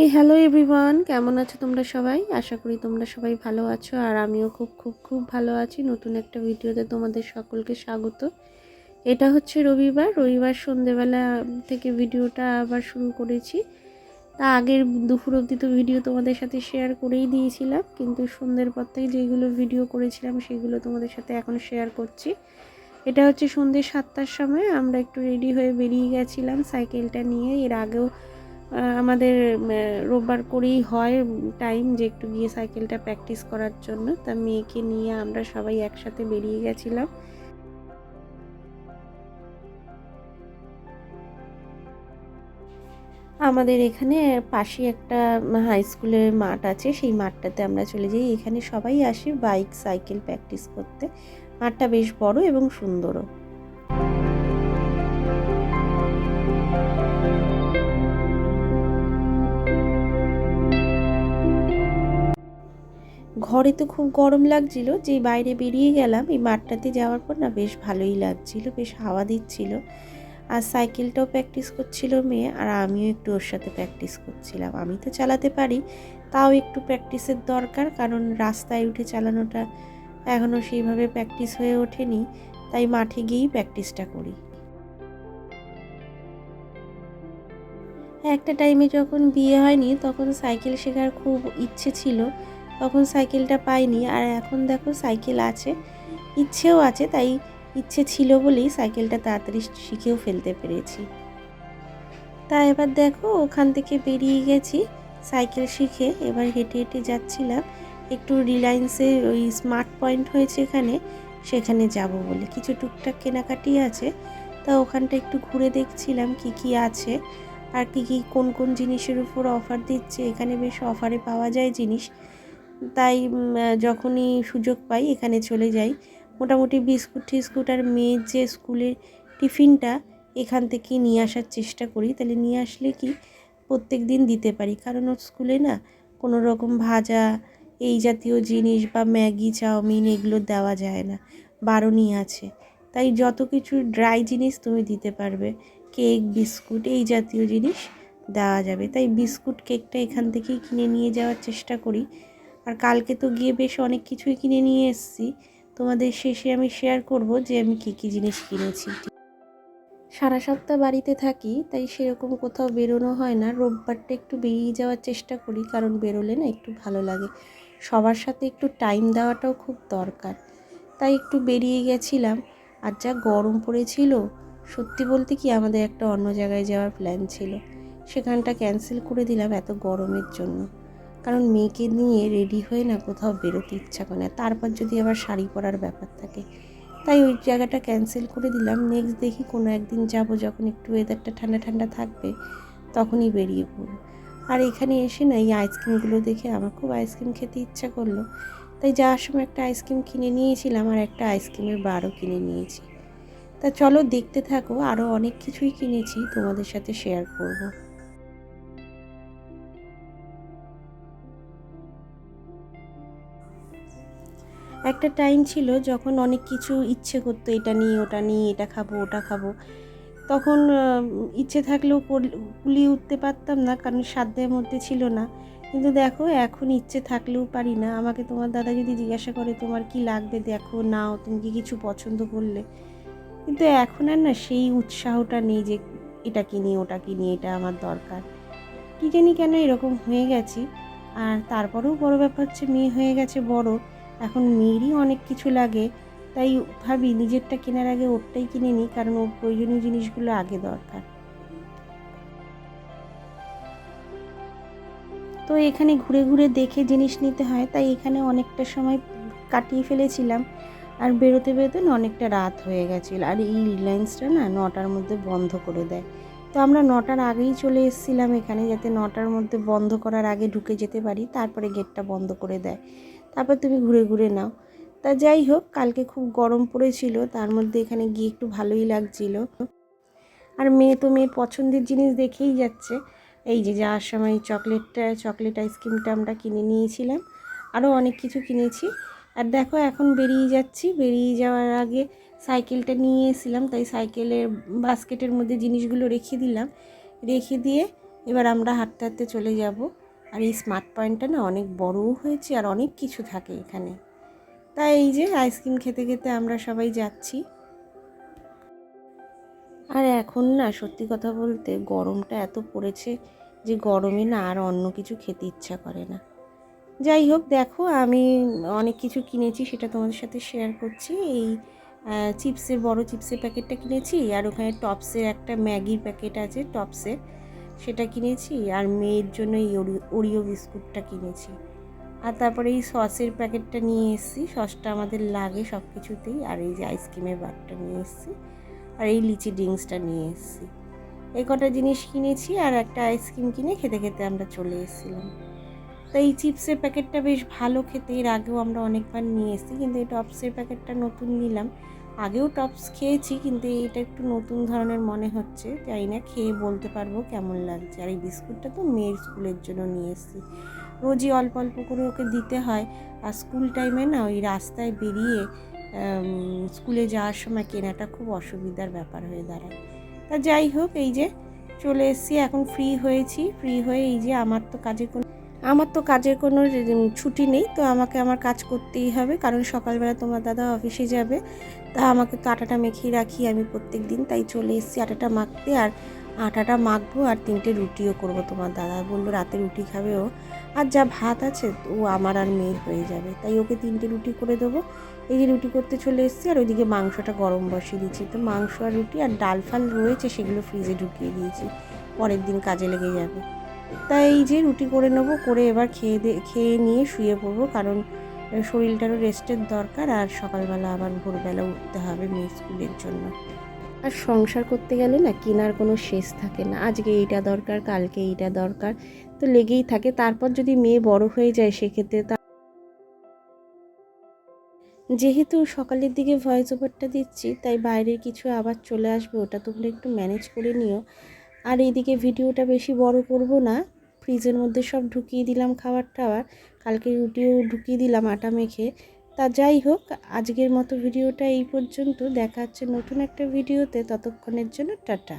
এ hello everyone কেমন আছো তোমরা সবাই? আশা করি তোমরা সবাই ভালো আছো, আর আমিও খুব খুব খুব ভালো আছি। নতুন একটা ভিডিওতে তোমাদের সকলকে স্বাগত। এটা হচ্ছে রবিবার রবিবার সন্ধেবেলা থেকে ভিডিওটা আবার শুরু করেছি। তা আগের দুপুর অবধি তো ভিডিও তোমাদের সাথে শেয়ার করেই দিয়েছিলাম, কিন্তু সন্ধ্যের পর থেকে যেগুলো ভিডিও করেছিলাম সেগুলো তোমাদের সাথে এখন শেয়ার করছি। এটা হচ্ছে সন্ধ্যে সাতটার সময়, আমরা একটু রেডি হয়ে বেরিয়ে গেছিলাম সাইকেলটা নিয়ে। এর আগেও আমাদের রোববার করেই হয় টাইম যে একটু গিয়ে সাইকেলটা প্র্যাকটিস করার জন্য। তা মেয়েকে নিয়ে আমরা সবাই একসাথে বেরিয়ে গেছিলাম। আমাদের এখানে পাশে একটা হাই স্কুলের মাঠ আছে। সেই মাঠটাতে আমরা চলে যাই। এখানে সবাই আসে বাইক সাইকেল প্র্যাকটিস করতে। মাঠটা বেশ বড় এবং সুন্দরও। ঘরে তো খুব গরম লাগছিল, যে বাইরে বেরিয়ে গেলাম, এই মাঠটাতে যাওয়ার পর না বেশ ভালোই লাগছিল, বেশ হাওয়া দিচ্ছিল। আর সাইকেলটাও প্র্যাকটিস করছিল মেয়ে, আর আমিও একটু ওর সাথে প্র্যাকটিস করছিলাম। আমি তো চালাতে পারি, তাও একটু প্র্যাকটিসের দরকার, কারণ রাস্তায় উঠে চালানোটা এখনও সেইভাবে প্র্যাকটিস হয়ে ওঠেনি, তাই মাঠে গিয়েই প্র্যাকটিসটা করি। একটা টাইমে যখন বিয়ে হয়নি, তখন সাইকেল শেখার খুব ইচ্ছে ছিল তখন সাইকেলটা পাইনি আর এখন দেখো সাইকেল আছে। ইচ্ছেও আছে, তাই ইচ্ছে ছিল বলেই সাইকেলটা তাড়াতাড়ি শিখেও ফেলতে পেরেছি। তা এবার দেখো ওখান থেকে বেরিয়ে গেছি সাইকেল শিখে। এবার হেঁটে হেঁটে যাচ্ছিলাম। একটু রিলায়েন্সে ওই স্মার্ট পয়েন্ট হয়েছে এখানে, সেখানে যাব বলে। কিছু টুকটাক কেনাকাটি আছে, তা ওখানটা একটু ঘুরে দেখছিলাম কি কি আছে আর কি কি কোন কোন জিনিসের উপর অফার দিচ্ছে। এখানে বেশ অফারে পাওয়া যায় জিনিস। তাই যখনই সুযোগ পাই এখানে চলে যাই। মোটামুটি বিস্কুট টিস্কুট আর মেয়ের যে স্কুলের টিফিনটা এখান থেকে নিয়ে আসার চেষ্টা করি। তাহলে নিয়ে আসলে কি, প্রত্যেক দিন দিতে পারি। কারণ ওর স্কুলে না কোনো রকম ভাজা, এই জাতীয় জিনিস বা ম্যাগি, চাউমিন এগুলো দেওয়া যায় না, বারণই আছে। তাই যত কিছু ড্রাই জিনিস তুমি দিতে পারবে, কেক, বিস্কুট, এই জাতীয় জিনিস দেওয়া যাবে। তাই বিস্কুট, কেকটা এখান থেকেই কিনে নিয়ে যাওয়ার চেষ্টা করি। আর কালকে তো গিয়ে বেশ অনেক কিছুই কিনে নিয়ে এসেছি। তোমাদের শেষে আমি শেয়ার করব যে আমি কী কী জিনিস কিনেছি। সারা সপ্তাহ বাড়িতে থাকি, তাই সেরকম কোথাও বেরোনো হয় না। রোববারটা একটু বেরিয়ে যাওয়ার চেষ্টা করি, কারণ বেরোলে না একটু ভালো লাগে। সবার সাথে একটু টাইম দেওয়াটাও খুব দরকার। তাই একটু বেরিয়ে গেছিলাম, আর যা গরম পড়েছিল, সত্যি বলতে কি আমাদের একটা অন্য জায়গায় যাওয়ার প্ল্যান ছিল। সেখানটা ক্যান্সেল করে দিলাম এত গরমের জন্য। কারণ মেয়েকে নিয়ে রেডি হয়ে না কোথাও বেরোতে ইচ্ছা করে না। তারপর যদি আবার শাড়ি পরার ব্যাপার থাকে। তাই ওই জায়গাটা ক্যান্সেল করে দিলাম। নেক্সট দেখি কোনো একদিন যাব যখন একটু ওয়েদারটা ঠান্ডা ঠান্ডা থাকবে, তখনই বেরিয়ে পড়ব। আর এখানে এসে না এই আইসক্রিমগুলো দেখে আমার খুব আইসক্রিম খেতে ইচ্ছা করল। তাই যাওয়ার সময় একটা আইসক্রিম কিনে নিয়েছিলাম আর একটা আইসক্রিমের বারও কিনে নিয়েছি। তা চলো দেখতে থাকো আরও অনেক কিছুই কিনেছি, তোমাদের সাথে শেয়ার করব। একটা টাইম ছিল যখন অনেক কিছু ইচ্ছে করতো, এটা নিয়ে, ওটা নিয়ে, এটা খাব, ওটা খাব। তখন ইচ্ছে থাকলেও কুলিয়ে উঠতে পারতাম না, কারণ সাধ্যের মধ্যে ছিল না। কিন্তু দেখো, এখন ইচ্ছে থাকলেও পারি না। আমাকে তোমার দাদা যদি জিজ্ঞাসা করে, তোমার কি লাগবে? দেখো, নাও, তুমি কি কিছু পছন্দ করলে? কিন্তু এখন আর না, সেই উৎসাহটা নেই যে, এটা কিনি, ওটা কিনি, এটা আমার দরকার। কী জানি কেন এরকম হয়ে গেছি। আর তারপরেও বড় ব্যাপার হচ্ছে, মেয়ে হয়ে গেছে বড়। এখন মেয়েরই অনেক কিছু লাগে, তাই ভাবি নিজেরটা কেনার আগে ওরটাই কিনে নিই, কারণ ওর প্রয়োজনীয় জিনিসগুলো আগে দরকার। তো এখানে ঘুরে ঘুরে দেখে জিনিস নিতে হয়, তাই এখানে অনেকটা সময় কাটিয়ে ফেলেছিলাম। আর বেরোতে বেরোতে না অনেকটা রাত হয়ে গেছিল, আর এই রিলায়েন্সটা না নটার মধ্যে বন্ধ করে দেয়। তো আমরা নটার আগেই চলে এসেছিলাম এখানে, যাতে নটার মধ্যে বন্ধ করার আগে ঢুকে যেতে পারি, তারপরে গেটটা বন্ধ করে দেয়। তারপর তুমি ঘুরে ঘুরে নাও। তা যাই হোক, কালকে খুব গরম পড়েছিল, তার মধ্যে এখানে গিয়ে একটু ভালোই লাগছিল। আর মেয়ে তো মেয়ের পছন্দের জিনিস দেখেই যাচ্ছে। এই যে যাওয়ার সময় চকলেটটা, চকলেট আইসক্রিমটা আমরা কিনে নিয়েছিলাম। আরও অনেক কিছু কিনেছি। আর দেখো, এখন বেরিয়ে যাচ্ছি। বেরিয়ে যাওয়ার আগে সাইকেলটা নিয়ে এসেছিলাম, তাই সাইকেলের বাস্কেটের মধ্যে জিনিসগুলো রেখে দিলাম। রেখে দিয়ে এবার আমরা হাঁটতে হাঁটতে চলে যাব। আর এই স্মার্ট পয়েন্টটা না অনেক বড়ও হয়েছে আর অনেক কিছু থাকে এখানে। তাই এই যে আইসক্রিম খেতে খেতে আমরা সবাই যাচ্ছি। আর এখন না সত্যি কথা বলতে গরমটা এত পড়েছে যে গরমে না আর অন্য কিছু খেতে ইচ্ছা করে না। যাই হোক, দেখো আমি অনেক কিছু কিনেছি সেটা তোমাদের সাথে শেয়ার করছি। এই চিপসের বড় চিপসের প্যাকেটটা কিনেছি আর ওখানে টপসের একটা ম্যাগির প্যাকেট আছে টপসের। সেটা কিনেছি আর মেয়ের জন্য এই ওরিও বিস্কুটটা কিনেছি। আর তারপরে এই সসের প্যাকেটটা নিয়ে এসেছি। সসটা আমাদের লাগে সব কিছুতেই আর এই যে আইসক্রিমের বারটা নিয়ে এসেছি। আর এই লিচি ড্রিঙ্কসটা নিয়ে এসেছি। এই কটা জিনিস কিনেছি আর একটা আইসক্রিম কিনে খেতে খেতে আমরা চলে এসেছিলাম। তো এই চিপসের প্যাকেটটা বেশ ভালো খেতে। এর আগেও আমরা অনেকবার নিয়ে এসেছি। কিন্তু এই টপসের প্যাকেটটা নতুন নিলাম। আগেও টপস খেয়েছি, কিন্তু এটা একটু নতুন ধরনের মনে হচ্ছে। জানি না খেয়ে বলতে পারব কেমন লাগছে। আর এই বিস্কুটটা তো মেয়ের স্কুলের জন্য নিয়ে এসেছি। রোজই অল্প অল্প করে ওকে দিতে হয়। আর স্কুল টাইমে না ওই রাস্তায় বেরিয়ে স্কুলে যাওয়ার সময় কেনাটা খুব অসুবিধার ব্যাপার হয়ে দাঁড়ায়। তা যাই হোক, এই যে চলে এসেছি, এখন ফ্রি হয়েছি। ফ্রি হয়ে এই যে আমার তো কাজে কোনো আমার তো কাজের কোনো ছুটি নেই, তো আমাকে আমার কাজ করতেই হবে, কারণ সকালবেলা তোমার দাদা অফিসে যাবে, তা আমাকে তো আটাটা মেখেই রাখি আমি প্রত্যেক দিন, তাই চলে এসেছি আটাটা মাখতে, আর আটাটা মাখবো, আর তিনটে রুটিও করব, তোমার দাদা বলল রাতে রুটি খাবে ও, আর যা ভাত আছে ও আমার আর মেয়ের হয়ে যাবে, তাই ওকে তিনটে রুটি করে দেবো, এই যে রুটি করতে চলে এসেছি, আর ওইদিকে মাংসটা গরম বসিয়ে দিচ্ছি তো মাংস আর রুটি আর ডাল ফাল রয়েছে, সেগুলো ফ্রিজে ঢুকিয়ে দিয়েছি, পরের দিন কাজে লেগে যাবে। তাই এই যে রুটি করে নেব, করে এবার খেয়ে খেয়ে নিয়ে শুয়ে পড়ব, কারণ শরীরটারও রেস্টের দরকার, আর সকালবেলা আবার ভোরবেলা উঠতে হবে মেয়ে স্কুলের জন্য। আর সংসার করতে গেলে না কেনার কোনো শেষ থাকে না। আজকে এইটা দরকার, কালকে এইটা দরকার, তো লেগেই থাকে। তারপর যদি মেয়ে বড় হয়ে যায়, সেক্ষেত্রে তা যেহেতু সকালের দিকে ভয়েস ওভারটা দিচ্ছি, তাই বাইরের কিছু আবার চলে আসবে, ওটা তোমরা একটু ম্যানেজ করে নিও। আর এদিকে ভিডিওটা বেশি বড় করব না। ফ্রিজের মধ্যে সব ঢুকিয়ে দিলাম খাবার টাবার। কালকে রুটিও ঢুকিয়ে দিলাম আটা মেখে। তা যাই হোক, আজকের মতো ভিডিওটা এই পর্যন্ত। দেখা হচ্ছে নতুন একটা ভিডিওতে। ততক্ষণের জন্য টাটা।